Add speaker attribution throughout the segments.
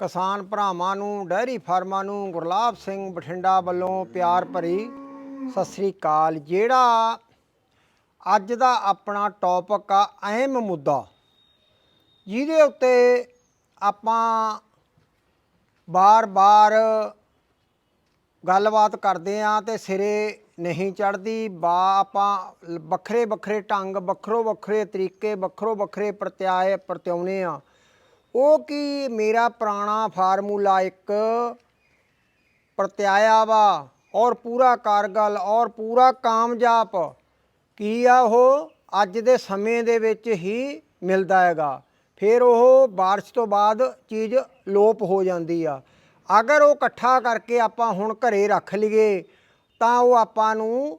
Speaker 1: ਕਿਸਾਨ ਭਰਾਵਾਂ ਨੂੰ ਡੈਰੀ ਫਾਰਮਾਂ ਨੂੰ ਗੁਰਲਾਬ ਸਿੰਘ ਬਠਿੰਡਾ ਵੱਲੋਂ ਪਿਆਰ ਭਰੀ ਸਤਿ ਸ੍ਰੀ ਅਕਾਲ। ਜਿਹੜਾ ਅੱਜ ਦਾ ਆਪਣਾ ਟੌਪਿਕ ਆ, ਅਹਿਮ ਮੁੱਦਾ, ਜਿਹਦੇ ਉੱਤੇ ਆਪਾਂ ਬਾਰ-ਬਾਰ ਗੱਲਬਾਤ ਕਰਦੇ ਆ ਤੇ ਸਿਰੇ ਨਹੀਂ ਚੜਦੀ ਬਾ ਆਪਾਂ ਵੱਖਰੇ ਵੱਖਰੇ ਢੰਗ ਵੱਖਰੋ ਵੱਖਰੇ ਤਰੀਕੇ ਵੱਖਰੋ ਵੱਖਰੇ ਪ੍ਰਤਿਆਏ ਪ੍ਰਤਿਆਉਨੇ ਆ। ਉਹ ਕੀ ਮੇਰਾ ਪੁਰਾਣਾ ਫਾਰਮੂਲਾ ਇੱਕ ਪ੍ਰਤਿਆਇਆ ਵਾ ਔਰ ਪੂਰਾ ਕਾਰਗਲ ਔਰ ਪੂਰਾ ਕਾਮਯਾਬ ਕੀ ਆ ਉਹ ਅੱਜ ਦੇ ਸਮੇਂ ਦੇ ਵਿੱਚ ਹੀ ਮਿਲਦਾ ਹੈਗਾ। ਫਿਰ ਉਹ ਬਾਰਿਸ਼ ਤੋਂ ਬਾਅਦ ਚੀਜ਼ ਲੋਪ ਹੋ ਜਾਂਦੀ ਆ। ਅਗਰ ਉਹ ਇਕੱਠਾ ਕਰਕੇ ਆਪਾਂ ਹੁਣ ਘਰੇ ਰੱਖ ਲਈਏ ਤਾਂ ਉਹ ਆਪਾਂ ਨੂੰ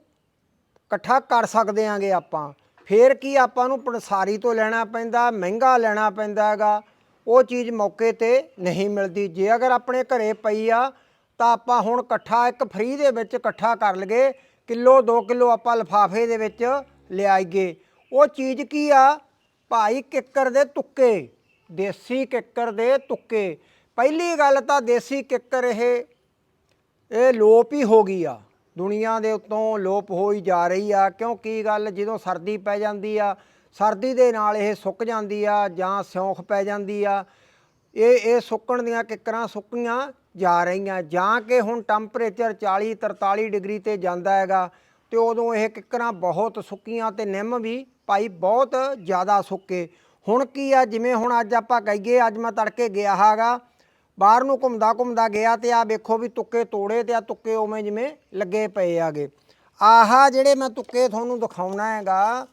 Speaker 1: ਇਕੱਠਾ ਕਰ ਸਕਦੇ ਆਂਗੇ ਆਪਾਂ। ਫਿਰ ਕੀ ਆਪਾਂ ਨੂੰ ਪਨਸਾਰੀ ਤੋਂ ਲੈਣਾ ਪੈਂਦਾ, ਮਹਿੰਗਾ ਲੈਣਾ ਪੈਂਦਾ ਹੈਗਾ। ਉਹ ਚੀਜ਼ ਮੌਕੇ ਤੇ ਨਹੀਂ ਮਿਲਦੀ। ਜੇ ਅਗਰ ਆਪਣੇ ਘਰੇ ਪਈ ਆ, ਤਾਂ ਆਪਾਂ ਹੁਣ ਇਕੱਠਾ ਇੱਕ ਫਰੀ ਦੇ ਵਿੱਚ ਇਕੱਠਾ ਕਰ ਲਗੇ ਕਿਲੋ 2 ਕਿਲੋ ਆਪਾਂ ਲਫਾਫੇ ਦੇ ਵਿੱਚ ਲਿਆਈਏ। ਉਹ ਚੀਜ਼ ਕੀ ਆ? ਭਾਈ ਕਿੱਕਰ ਦੇ ਤੁੱਕੇ, ਦੇਸੀ ਕਿੱਕਰ ਦੇ ਤੁੱਕੇ। ਪਹਿਲੀ ਗੱਲ ਤਾਂ ਦੇਸੀ ਕਿੱਕਰ ਇਹ ਇਹ ਲੋਪ ਹੀ ਹੋ ਗਈ ਆ। ਦੁਨੀਆ ਦੇ ਉੱਤੋਂ ਲੋਪ ਹੋਈ ਜਾ ਰਹੀ ਆ। ਕਿਉਂਕਿ ਗੱਲ? ਜਦੋਂ ਸਰਦੀ ਪੈ ਜਾਂਦੀ ਆ, ਸਰਦੀ ਦੇ ਨਾਲ ਇਹ ਸੁੱਕ ਜਾਂਦੀ ਆ ਜਾਂ ਸਿਉਂਖ ਪੈ ਜਾਂਦੀ ਆ। ਇਹ ਇਹ ਸੁੱਕਣ ਦੀਆਂ ਕਿੱਕਰਾਂ ਸੁੱਕੀਆਂ ਜਾ ਰਹੀਆਂ। ਜਾਂ ਕਿ ਹੁਣ ਟੈਂਪਰੇਚਰ 40 43 ਡਿਗਰੀ ਤੇ ਜਾਂਦਾ ਹੈਗਾ ਤੇ ਉਦੋਂ ਇਹ ਕਿੱਕਰਾਂ ਬਹੁਤ ਸੁੱਕੀਆਂ ਤੇ ਨਿੰਮ ਵੀ ਭਾਈ ਬਹੁਤ ਜ਼ਿਆਦਾ ਸੁੱਕੇ। ਹੁਣ ਕੀ ਆ? ਜਿਵੇਂ ਹੁਣ ਅੱਜ ਆਪਾਂ ਕਹੀਏ, ਅੱਜ ਮੈਂ ਤੜਕੇ ਗਿਆ ਹਾਗਾ ਬਾਹਰ ਨੂੰ ਘੁੰਮਦਾ ਘੁੰਮਦਾ ਗਿਆ ਤੇ ਆ ਵੇਖੋ ਵੀ ਤੁੱਕੇ ਤੋੜੇ ਤੇ ਆ ਤੁੱਕੇ ਉਵੇਂ ਜਿਵੇਂ ਲੱਗੇ ਪਏ ਆਗੇ। ਆਹਾ ਜਿਹੜੇ ਮੈਂ ਤੁੱਕੇ ਤੁਹਾਨੂੰ ਦਿਖਾਉਣਾ ਹੈਗਾ,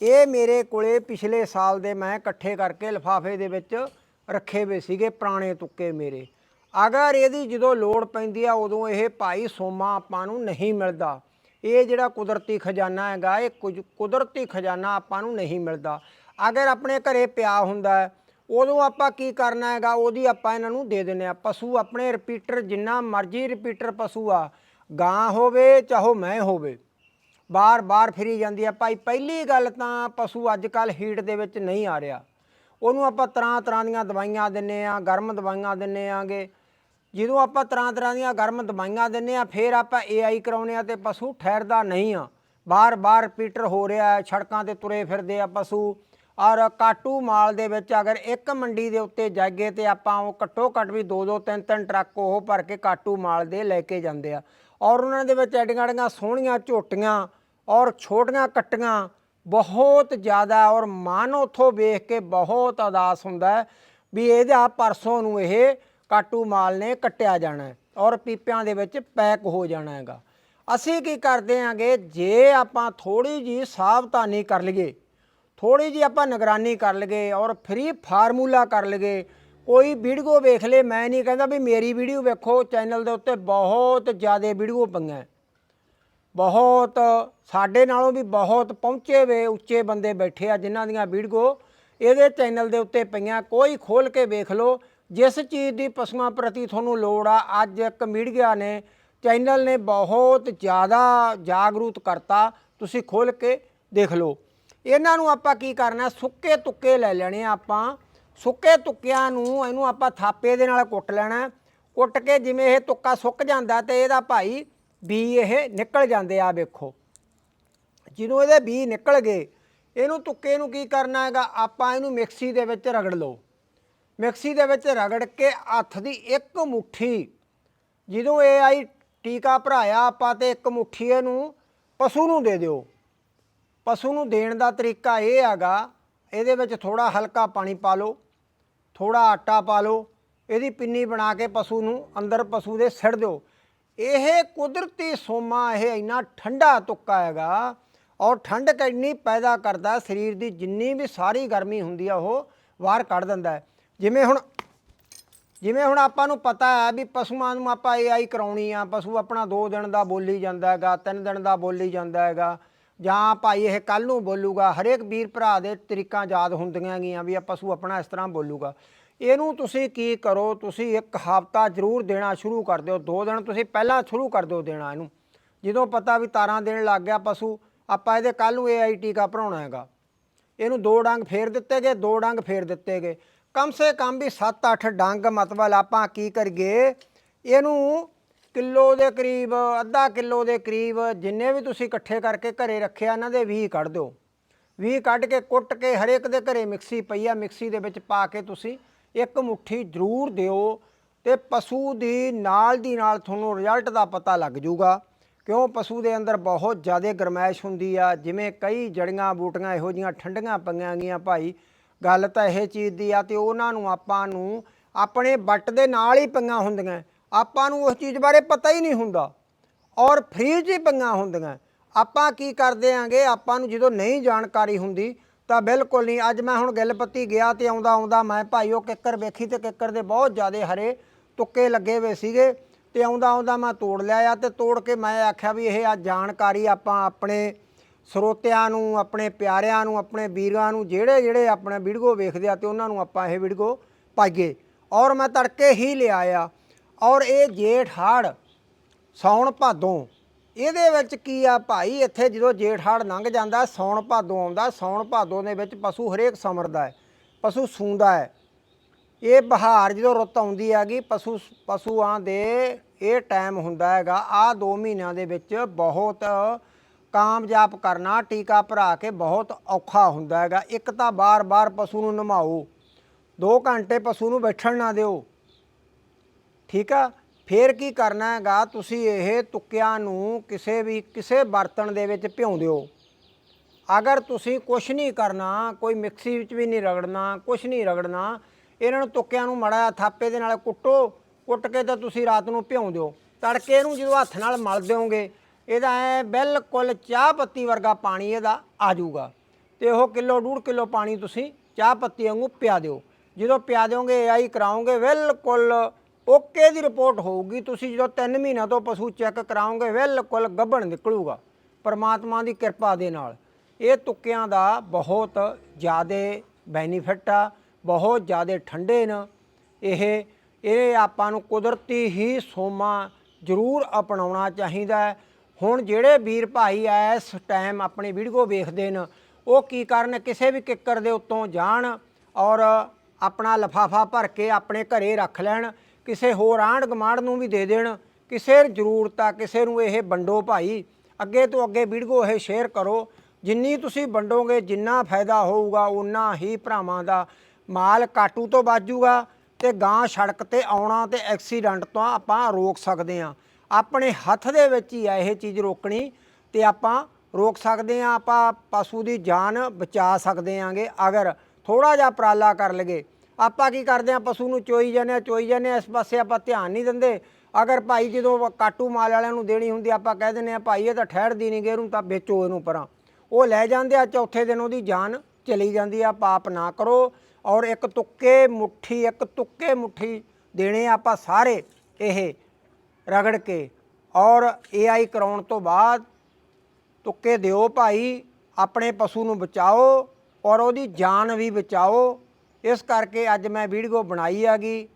Speaker 1: ਇਹ ਮੇਰੇ ਕੋਲੇ ਪਿਛਲੇ ਸਾਲ ਦੇ ਮੈਂ ਇਕੱਠੇ ਕਰਕੇ ਲਿਫਾਫੇ ਦੇ ਵਿੱਚ ਰੱਖੇ ਹੋਏ ਸੀਗੇ ਪੁਰਾਣੇ ਤੁੱਕੇ ਮੇਰੇ। ਅਗਰ ਇਹਦੀ ਜਦੋਂ ਲੋੜ ਪੈਂਦੀ ਆ, ਉਦੋਂ ਇਹ ਭਾਈ ਸੋਮਾ ਆਪਾਂ ਨੂੰ ਨਹੀਂ ਮਿਲਦਾ। ਇਹ ਜਿਹੜਾ ਕੁਦਰਤੀ ਖਜ਼ਾਨਾ ਹੈਗਾ, ਇਹ ਕੁਝ ਕੁਦਰਤੀ ਖਜ਼ਾਨਾ ਆਪਾਂ ਨੂੰ ਨਹੀਂ ਮਿਲਦਾ। ਅਗਰ ਆਪਣੇ ਘਰੇ ਪਿਆ ਹੁੰਦਾ ਉਦੋਂ ਆਪਾਂ ਕੀ ਕਰਨਾ ਹੈਗਾ, ਉਹਦੀ ਆਪਾਂ ਇਹਨਾਂ ਨੂੰ ਦੇ ਦਿੰਨੇ ਆ ਪਸ਼ੂ ਆਪਣੇ ਰਿਪੀਟਰ, ਜਿੰਨਾ ਮਰਜ਼ੀ ਰਿਪੀਟਰ ਪਸ਼ੂ ਆ, ਗਾਂ ਹੋਵੇ ਚਾਹੋ ਮੈਂ ਹੋਵੇ, ਬਾਰ-ਬਾਰ ਫਿਰੀ ਜਾਂਦੀ ਆ। ਭਾਈ ਪਹਿਲੀ ਗੱਲ ਤਾਂ ਪਸ਼ੂ ਅੱਜ ਕੱਲ ਹੀਟ ਦੇ ਵਿੱਚ ਨਹੀਂ ਆ ਰਿਹਾ। ਉਹਨੂੰ ਆਪਾਂ ਤਰ੍ਹਾਂ ਤਰ੍ਹਾਂ ਦੀਆਂ ਦਵਾਈਆਂ ਦਿੰਨੇ ਆ, ਗਰਮ ਦਵਾਈਆਂ ਦਿੰਨੇ ਆਂਗੇ। ਜਦੋਂ ਆਪਾਂ ਤਰ੍ਹਾਂ ਤਰ੍ਹਾਂ ਦੀਆਂ ਗਰਮ ਦਵਾਈਆਂ ਦਿੰਨੇ ਆ, ਫਿਰ ਆਪਾਂ ਏਆਈ ਕਰਾਉਨੇ ਆ ਤੇ ਪਸ਼ੂ ਠਹਿਰਦਾ ਨਹੀਂ ਆ। ਬਾਰ-ਬਾਰ ਰਿਪੀਟਰ ਹੋ ਰਿਹਾ ਸੜਕਾਂ ਤੇ ਤੁਰੇ ਫਿਰਦੇ ਆ ਪਸ਼ੂ। ਔਰ ਕਾਟੂ ਮਾਲ ਦੇ ਵਿੱਚ ਅਗਰ ਇੱਕ ਮੰਡੀ ਦੇ ਉੱਤੇ ਜਾਗੇ ਤੇ ਆਪਾਂ ਉਹ ਘੱਟੋ ਘੱਟ ਵੀ ਦੋ ਦੋ ਤਿੰਨ ਤਿੰਨ ਟਰੱਕ ਉਹ ਭਰ ਕੇ ਕਾਟੂ ਮਾਲ ਦੇ ਲੈ ਕੇ ਜਾਂਦੇ ਆ। ਔਰ ਉਹਨਾਂ ਦੇ ਵਿੱਚ ਐਡੀਆਂ ਐਡੀਆਂ ਸੋਹਣੀਆਂ ਝੋਟੀਆਂ ਔਰ ਛੋਟੀਆਂ ਕੱਟੀਆਂ, ਬਹੁਤ ਜ਼ਿਆਦਾ ਔਰ ਮਨ ਉਥੋਂ ਵੇਖ ਕੇ ਬਹੁਤ ਉਦਾਸ ਹੁੰਦਾ ਵੀ ਇਹਦਾ ਪਰਸੋਂ ਨੂੰ ਇਹ ਕਾਟੂ ਮਾਲ ਨੇ ਕੱਟਿਆ ਜਾਣਾ ਔਰ ਪੀਪਿਆਂ ਦੇ ਵਿੱਚ ਪੈਕ ਹੋ ਜਾਣਾ ਹੈਗਾ। ਅਸੀਂ ਕੀ ਕਰਦੇ ਆਂਗੇ ਜੇ ਆਪਾਂ ਥੋੜੀ ਜੀ ਸਾਵਧਾਨੀ ਕਰ ਲਈਏ ਥੋੜੀ ਜੀ ਆਪਾਂ ਨਿਗਰਾਨੀ ਕਰ ਲਈਏ ਔਰ ਫ੍ਰੀ ਫਾਰਮੂਲਾ ਕਰ ਲਈਏ। ਕੋਈ ਵੀਡੀਓ ਵੇਖ ਲੇ, ਮੈਂ ਨਹੀਂ ਕਹਿੰਦਾ ਵੀ ਮੇਰੀ ਵੀਡੀਓ ਵੇਖੋ ਚੈਨਲ ਦੇ ਉੱਤੇ ਬਹੁਤ ਜ਼ਿਆਦਾ ਵੀਡੀਓ ਪਈਆਂ। ਬਹੁਤ, ਸਾਡੇ ਨਾਲੋਂ ਵੀ ਬਹੁਤ ਪਹੁੰਚੇ ਵੇ, ਉੱਚੇ ਬੰਦੇ ਬੈਠੇ ਆ ਜਿਨ੍ਹਾਂ ਦੀਆਂ ਵੀਡੀਓ ਇਹਦੇ ਚੈਨਲ ਦੇ ਉੱਤੇ ਪਈਆਂ। ਕੋਈ ਖੋਲ ਕੇ ਵੇਖ ਲਓ, ਜਿਸ ਚੀਜ਼ ਦੀ ਪਸ਼ੂਆਂ ਪ੍ਰਤੀ ਤੁਹਾਨੂੰ ਲੋੜ ਆ, ਅੱਜ ਇੱਕ ਮੀਡੀਆ ਨੇ ਚੈਨਲ ਨੇ ਬਹੁਤ ਜ਼ਿਆਦਾ ਜਾਗਰੂਕ ਕਰਤਾ। ਤੁਸੀਂ ਖੋਲ ਕੇ ਦੇਖ ਲਓ। ਇਹਨਾਂ ਨੂੰ ਆਪਾਂ ਕੀ ਕਰਨਾ, ਸੁੱਕੇ ਤੁੱਕੇ ਲੈ ਲੈਣੇ ਆ ਆਪਾਂ। ਸੁੱਕੇ ਤੁੱਕਿਆਂ ਨੂੰ ਇਹਨੂੰ ਆਪਾਂ ਥਾਪੇ ਦੇ ਨਾਲ ਕੁੱਟ ਲੈਣਾ। ਕੁੱਟ ਕੇ ਜਿਵੇਂ ਇਹ ਤੁੱਕਾ ਸੁੱਕ ਜਾਂਦਾ ਤੇ ਇਹਦਾ ਭਾਈ ਬੀ ਇਹ ਨਿਕਲ ਜਾਂਦੇ ਆ, ਵੇਖੋ। ਜਦੋਂ ਇਹਦੇ ਬੀ ਨਿਕਲ ਗਏ, ਇਹਨੂੰ ਤੁੱਕੇ ਨੂੰ ਕੀ ਕਰਨਾ ਹੈਗਾ? ਆਪਾਂ ਇਹਨੂੰ ਮਿਕਸੀ ਦੇ ਵਿੱਚ ਰਗੜ ਲਓ। ਮਿਕਸੀ ਦੇ ਵਿੱਚ ਰਗੜ ਕੇ ਹੱਥ ਦੀ ਇੱਕ ਮੁਠੀ, ਜਦੋਂ ਇਹ ਆਈ ਟੀਕਾ ਭਰਾਇਆ ਆਪਾਂ ਤੇ ਇੱਕ ਮੁਠੀ ਇਹਨੂੰ ਪਸ਼ੂ ਨੂੰ ਦੇ ਦਿਓ। ਪਸ਼ੂ ਨੂੰ ਦੇਣ ਦਾ ਤਰੀਕਾ ਇਹ ਹੈਗਾ, ਇਹਦੇ ਵਿੱਚ ਥੋੜਾ ਹਲਕਾ ਪਾਣੀ ਪਾ ਲਓ ਥੋੜਾ ਆਟਾ ਪਾ ਲਓ, ਇਹਦੀ ਪਿੰਨੀ ਬਣਾ ਕੇ ਪਸ਼ੂ ਨੂੰ ਅੰਦਰ ਪਸ਼ੂ ਦੇ ਸਿੜ ਦਿਓ। ਇਹ ਕੁਦਰਤੀ ਸੋਮਾ, ਇਹ ਇੰਨਾ ਠੰਡਾ ਤੁੱਕਾ ਹੈਗਾ, ਔਰ ਠੰਡਕ ਇੰਨੀ ਪੈਦਾ ਕਰਦਾ, ਸਰੀਰ ਦੀ ਜਿੰਨੀ ਵੀ ਸਾਰੀ ਗਰਮੀ ਹੁੰਦੀ ਆ, ਉਹ ਬਾਹਰ ਕੱਢ ਦਿੰਦਾ ਹੈ। ਜਿਵੇਂ ਹੁਣ ਜਿਵੇਂ ਹੁਣ ਆਪਾਂ ਨੂੰ ਪਤਾ ਹੈ ਵੀ ਪਸ਼ੂਆਂ ਨੂੰ ਆਪਾਂ ਏਆਈ ਕਰਾਉਣੀ ਆ, ਪਸ਼ੂ ਆਪਣਾ 2 ਦਿਨ ਦਾ ਬੋਲੀ ਜਾਂਦਾ ਹੈਗਾ 3 ਦਿਨ ਦਾ ਬੋਲੀ ਜਾਂਦਾ ਹੈਗਾ ਜਾਂ ਭਾਈ ਇਹ ਕੱਲ ਨੂੰ ਬੋਲੂਗਾ, ਹਰੇਕ ਵੀਰ ਭਰਾ ਦੇ ਤਰੀਕਾਂ ਯਾਦ ਹੁੰਦੀਆਂ ਗੀਆਂ ਵੀ ਆ ਪਸ਼ੂ ਆਪਣਾ ਇਸ ਤਰ੍ਹਾਂ ਬੋਲੂਗਾ। ਇਹਨੂੰ ਤੁਸੀਂ ਕੀ ਕਰੋ, ਤੁਸੀਂ ਇੱਕ ਹਫ਼ਤਾ ਜ਼ਰੂਰ ਦੇਣਾ ਸ਼ੁਰੂ ਕਰ ਦਿਓ, ਦੋ ਦਿਨ ਤੁਸੀਂ ਪਹਿਲਾਂ ਸ਼ੁਰੂ ਕਰ ਦਿਓ ਦੇਣਾ ਇਹਨੂੰ। ਜਦੋਂ ਪਤਾ ਵੀ ਤਾਰਾਂ ਦੇਣ ਲੱਗ ਗਿਆ ਪਸ਼ੂ, ਆਪਾਂ ਇਹਦੇ ਕੱਲ ਨੂੰ ਏਆਈ ਟੀਕਾ ਭਰਾਉਣਾ ਹੈਗਾ। ਇਹਨੂੰ ਦੋ ਡੰਗ ਫੇਰ ਦਿੱਤੇ ਗਏ, ਦੋ ਡੰਗ ਫੇਰ ਦਿੱਤੇ ਗਏ। ਕਮ ਸੇ ਕਮ ਵੀ 7-8 ਡੰਗ ਮਤਲਬ ਆਪਾਂ ਕੀ ਕਰੀਏ, ਇਹਨੂੰ ਕਿਲੋ ਦੇ ਕਰੀਬ, ਅੱਧਾ ਕਿਲੋ ਦੇ ਕਰੀਬ ਜਿੰਨੇ ਵੀ ਤੁਸੀਂ ਇਕੱਠੇ ਕਰਕੇ ਘਰੇ ਰੱਖਿਆ, ਇਹਨਾਂ ਦੇ 20 ਕੱਢ ਦਿਓ। 20 ਕੱਢ ਕੇ ਕੁੱਟ ਕੇ ਹਰੇਕ ਦੇ ਘਰੇ ਮਿਕਸੀ ਪਈ ਆ, ਮਿਕਸੀ ਦੇ ਵਿੱਚ ਪਾ ਕੇ ਤੁਸੀਂ ਇੱਕ ਮੁਠੀ ਜ਼ਰੂਰ ਦਿਓ ਤੇ ਪਸ਼ੂ ਦੀ ਨਾਲ ਦੀ ਨਾਲ ਤੁਹਾਨੂੰ ਰਿਜ਼ਲਟ ਦਾ ਪਤਾ ਲੱਗ ਜਾਊਗਾ ਕਿਉਂ? ਪਸ਼ੂ ਦੇ ਅੰਦਰ ਬਹੁਤ ਜ਼ਿਆਦਾ ਗਰਮੈਸ਼ ਹੁੰਦੀ ਆ, ਜਿਵੇਂ ਕਈ ਜੜੀਆਂ ਬੂਟੀਆਂ ਇਹੋ ਜੀਆਂ ਠੰਡੀਆਂ ਪਈਆਂ ਗਈਆਂ ਭਾਈ। ਗੱਲ ਤਾਂ ਇਹ ਚੀਜ਼ ਦੀ ਆ ਤੇ ਉਹਨਾਂ ਨੂੰ ਆਪਾਂ ਨੂੰ ਆਪਣੇ ਬੱਟ ਦੇ ਨਾਲ ਹੀ ਪਈਆਂ ਹੁੰਦੀਆਂ। ਆਪਾਂ ਨੂੰ ਉਸ ਚੀਜ਼ ਬਾਰੇ ਪਤਾ ਹੀ ਨਹੀਂ ਹੁੰਦਾ। ਔਰ ਫ੍ਰੀ 'ਚ ਹੀ ਪਈਆਂ ਹੁੰਦੀਆਂ। ਆਪਾਂ ਕੀ ਕਰਦੇ ਆਂਗੇ? ਆਪਾਂ ਨੂੰ ਜਦੋਂ ਨਹੀਂ ਜਾਣਕਾਰੀ ਹੁੰਦੀ, ਤਾਂ ਬਿਲਕੁਲ ਨਹੀਂ। ਅੱਜ ਮੈਂ ਹੁਣ ਗਿੱਲਪੱਤੀ ਗਿਆ ਤੇ ਆਉਂਦਾ ਆਉਂਦਾ ਮੈਂ ਭਾਈ ਉਹ ਕਿੱਕਰ ਵੇਖੀ ਤੇ ਕਿੱਕਰ ਦੇ ਬਹੁਤ ਜ਼ਿਆਦੇ ਹਰੇ ਤੁੱਕੇ ਲੱਗੇ ਹੋਏ ਸੀਗੇ ਤੇ ਆਉਂਦਾ ਆਉਂਦਾ ਮੈਂ ਤੋੜ ਲਿਆ ਆ ਤੇ ਤੋੜ ਕੇ ਮੈਂ ਆਖਿਆ ਵੀ ਇਹ ਆ ਜਾਣਕਾਰੀ ਆਪਾਂ ਆਪਣੇ ਸਰੋਤਿਆਂ ਨੂੰ, ਆਪਣੇ ਪਿਆਰਿਆਂ ਨੂੰ, ਆਪਣੇ ਵੀਰਾਂ ਨੂੰ, ਜਿਹੜੇ ਜਿਹੜੇ ਆਪਣੇ ਵੀਡੀਓ ਵੇਖਦੇ ਆ ਤੇ ਉਹਨਾਂ ਨੂੰ ਆਪਾਂ ਇਹ ਵੀਡੀਓ ਪਾਈਏ। ਔਰ ਮੈਂ ਤੜਕੇ ਹੀ ਲਿਆ ਆ। ਔਰ ਇਹ ਜੇਠ ਹਾੜ ਸੌਣ ਭਾਦੋਂ। ਇਹਦੇ ਵਿੱਚ ਕੀ ਆ ਭਾਈ? ਇੱਥੇ ਜਦੋਂ ਜੇਠ ਹਾੜ ਲੰਘ ਜਾਂਦਾ, ਸੌਣ ਭਾਦੋਂ ਆਉਂਦਾ, ਸੌਣ ਭਾਦੋਂ ਦੇ ਵਿੱਚ ਪਸ਼ੂ ਹਰੇਕ ਸਮਰਦਾ ਹੈ, ਪਸ਼ੂ ਸੂੰਦਾ ਹੈ। ਇਹ ਬਹਾਰ ਜਦੋਂ ਰੁੱਤ ਆਉਂਦੀ ਹੈਗੀ, ਪਸ਼ੂ ਪਸ਼ੂਆਂ ਦੇ ਇਹ ਟਾਈਮ ਹੁੰਦਾ ਹੈਗਾ, ਆ 2 ਮਹੀਨਿਆਂ ਦੇ ਵਿੱਚ ਬਹੁਤ ਕਾਮਯਾਬ ਕਰਨਾ, ਟੀਕਾ ਭਰਾ ਕੇ ਬਹੁਤ ਔਖਾ ਹੁੰਦਾ ਹੈਗਾ। ਇੱਕ ਤਾਂ ਬਾਰ-ਬਾਰ ਪਸ਼ੂ ਨੂੰ ਨਮਾਓ 2 ਘੰਟੇ ਪਸ਼ੂ ਨੂੰ ਬੈਠਣ ਨਾ ਦਿਓ। ਠੀਕ ਆ? ਫੇਰ ਕੀ ਕਰਨਾ ਹੈਗਾ? ਤੁਸੀਂ ਇਹ ਤੁੱਕਿਆਂ ਨੂੰ ਕਿਸੇ ਵੀ, ਕਿਸੇ ਬਰਤਨ ਦੇ ਵਿੱਚ ਭਿਉਂ ਦਿਓ ਅਗਰ ਤੁਸੀਂ ਕੁਝ ਨਹੀਂ ਕਰਨਾ, ਕੋਈ ਮਿਕਸੀ ਵਿੱਚ ਵੀ ਨਹੀਂ ਰਗੜਨਾ ਕੁਝ ਨਹੀਂ ਰਗੜਨਾ, ਇਹਨਾਂ ਨੂੰ ਤੁੱਕਿਆਂ ਨੂੰ ਮੜਾ ਥਾਪੇ ਦੇ ਨਾਲ ਕੁੱਟੋ, ਕੁੱਟ ਕੇ ਤਾਂ ਤੁਸੀਂ ਰਾਤ ਨੂੰ ਭਿਉਂ ਦਿਓ ਤੜਕੇ ਇਹਨੂੰ ਜਦੋਂ ਹੱਥ ਨਾਲ ਮਲ ਦਿਓਗੇ, ਇਹਦਾ ਐ ਬਿਲਕੁਲ ਚਾਹ ਪੱਤੀ ਵਰਗਾ ਪਾਣੀ ਇਹਦਾ ਆ ਜਾਊਗਾ। ਤੇ ਉਹ ਕਿਲੋ, ਡੂਢ ਕਿਲੋ ਪਾਣੀ ਤੁਸੀਂ ਚਾਹ ਪੱਤੀ ਵਾਂਗੂ ਪਿਆ ਦਿਓ। ਜਦੋਂ ਪਿਆ ਦਿਓਗੇ ਆਈ ਕਰਾਓਗੇ, ਬਿਲਕੁਲ ਓਕੇ ਦੀ ਰਿਪੋਰਟ ਹੋਊਗੀ, ਤੁਸੀਂ ਜਦੋਂ 3 ਮਹੀਨਿਆਂ ਤੋਂ ਪਸ਼ੂ ਚੈੱਕ ਕਰਾਓਗੇ, ਬਿਲਕੁਲ ਗੱਭਣ ਨਿਕਲੂਗਾ, ਪਰਮਾਤਮਾ ਦੀ ਕਿਰਪਾ ਦੇ ਨਾਲ। ਇਹ ਤੁੱਕਿਆਂ ਦਾ ਬਹੁਤ ਜ਼ਿਆਦਾ ਬੈਨੀਫਿਟ ਆ, ਬਹੁਤ ਜ਼ਿਆਦਾ ਠੰਡੇ ਨੇ। ਇਹ ਇਹ ਆਪਾਂ ਨੂੰ ਕੁਦਰਤੀ ਹੀ ਸੋਮਾ ਜ਼ਰੂਰ ਅਪਣਾਉਣਾ ਚਾਹੀਦਾ ਹੈ। ਹੁਣ ਜਿਹੜੇ ਵੀਰ ਭਾਈ ਇਸ ਟਾਈਮ ਆਪਣੀ ਵੀਡੀਓ ਵੇਖਦੇ ਨੇ, ਉਹ ਕੀ ਕਰਨ, ਕਿਸੇ ਵੀ ਕਿੱਕਰ ਦੇ ਉੱਤੋਂ ਜਾਣ ਔਰ ਆਪਣਾ ਲਫਾਫਾ ਭਰ ਕੇ ਆਪਣੇ ਘਰੇ ਰੱਖ ਲੈਣ। ਕਿਸੇ ਹੋਰ ਆਂਢ ਗੁਆਂਢ ਨੂੰ ਵੀ ਦੇ ਦੇਣ, ਕਿਸੇ ਜ਼ਰੂਰਤ ਆ, ਕਿਸੇ ਨੂੰ ਇਹ ਵੰਡੋ ਭਾਈ। ਅੱਗੇ ਤੋਂ ਅੱਗੇ ਵੀਡੀਓ ਇਹ ਸ਼ੇਅਰ ਕਰੋ। ਜਿੰਨੀ ਤੁਸੀਂ ਵੰਡੋਗੇ, ਜਿੰਨਾ ਫਾਇਦਾ ਹੋਊਗਾ ਉਨਾ ਹੀ ਭਰਾਵਾਂ ਦਾ ਮਾਲ ਕਾਟੂ ਤੋਂ ਬਾਜੂਗਾ ਤੇ ਗਾਂ ਸੜਕ ਤੇ ਆਉਣਾ ਤੇ ਐਕਸੀਡੈਂਟ ਤੋਂ ਆਪਾਂ ਰੋਕ ਸਕਦੇ ਆ। ਆਪਣੇ ਹੱਥ ਦੇ ਵਿੱਚ ਹੀ ਆ ਇਹ ਚੀਜ਼ ਰੋਕਣੀ ਤੇ ਆਪਾਂ ਰੋਕ ਸਕਦੇ ਆ, ਆਪਾਂ ਪਸ਼ੂ ਦੀ ਜਾਨ ਬਚਾ ਸਕਦੇ ਆਂਗੇ। ਅਗਰ ਥੋੜਾ ਜਿਹਾ ਉਪਰਾਲਾ ਕਰ ਲਗੇ ਆਪਾਂ ਕੀ ਕਰਦੇ ਆ ਪਸ਼ੂ ਨੂੰ ਚੋਈ ਜਾਂਦੇ ਆ ਚੋਈ ਜਾਂਦੇ ਆ ਇਸ ਪਾਸੇ ਆਪਾਂ ਧਿਆਨ ਨਹੀਂ ਦਿੰਦੇ। ਅਗਰ ਭਾਈ ਜਦੋਂ ਕਾਟੂ ਮਾਲ ਵਾਲਿਆਂ ਨੂੰ ਦੇਣੀ ਹੁੰਦੀ, ਆਪਾਂ ਕਹਿ ਦਿੰਦੇ ਆ ਭਾਈ ਇਹ ਤਾਂ ਠਹਿਰਦੀ ਨਹੀਂ ਗੇ, ਇਹਨੂੰ ਤਾਂ ਵੇਚੋ ਇਹਨੂੰ ਪਰਾਂ। ਉਹ ਲੈ ਜਾਂਦੇ ਆ, ਚੌਥੇ ਦਿਨ ਉਹਦੀ ਜਾਨ ਚਲੀ ਜਾਂਦੀ ਆ, ਪਾਪ ਨਾ ਕਰੋ। ਔਰ ਇੱਕ ਤੁੱਕੇ ਮੁੱਠੀ, ਇੱਕ ਤੁੱਕੇ ਮੁੱਠੀ ਦੇਣੇ ਆਪਾਂ ਸਾਰੇ ਇਹ ਰਗੜ ਕੇ। ਔਰ ਏਆਈ ਕਰਾਉਣ ਤੋਂ ਬਾਅਦ ਤੁੱਕੇ ਦਿਓ ਭਾਈ, ਆਪਣੇ ਪਸ਼ੂ ਨੂੰ ਬਚਾਓ ਔਰ ਉਹਦੀ ਜਾਨ ਵੀ ਬਚਾਓ। ਇਸ ਕਰਕੇ ਅੱਜ ਮੈਂ ਵੀਡੀਓ ਬਣਾਈ ਹੈਗੀ।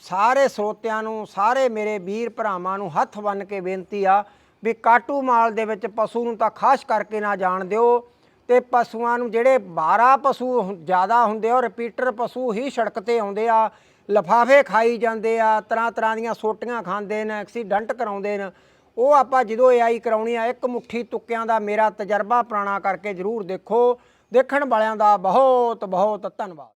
Speaker 1: ਸਾਰੇ ਸਰੋਤਿਆਂ ਨੂੰ, ਸਾਰੇ ਮੇਰੇ ਵੀਰ ਭਰਾਵਾਂ ਨੂੰ ਹੱਥ ਬੰਨ ਕੇ ਬੇਨਤੀ ਆ ਵੀ ਕਾਟੂ ਮਾਲ ਦੇ ਵਿੱਚ ਪਸ਼ੂ ਨੂੰ ਤਾਂ ਖਾਸ ਕਰਕੇ ਨਾ ਜਾਣ ਦਿਓ ਤੇ ਪਸ਼ੂਆਂ ਨੂੰ ਜਿਹੜੇ 12 ਪਸ਼ੂ ਹੁ- ਜ਼ਿਆਦਾ ਹੁੰਦੇ ਆ ਉਹ ਰਿਪੀਟਰ ਪਸ਼ੂ ਹੀ ਸੜਕ ਤੇ ਆਉਂਦੇ ਆ, ਲਫਾਫੇ ਖਾਈ ਜਾਂਦੇ ਆ, ਤਰ੍ਹਾਂ ਤਰ੍ਹਾਂ ਦੀਆਂ ਸੋਟੀਆਂ ਖਾਂਦੇ ਨੇ, ਐਕਸੀਡੈਂਟ ਕਰਾਉਂਦੇ ਨੇ। ਉਹ ਆਪਾਂ ਜਦੋਂ ਏਆਈ ਕਰਾਉਣੀ ਆ, ਇੱਕ ਮੁੱਠੀ ਤੁੱਕਿਆਂ ਦਾ ਮੇਰਾ ਤਜਰਬਾ ਪੁਰਾਣਾ ਕਰਕੇ ਜ਼ਰੂਰ ਦੇਖੋ। ਦੇਖਣ ਵਾਲਿਆਂ ਦਾ ਬਹੁਤ ਬਹੁਤ ਧੰਨਵਾਦ।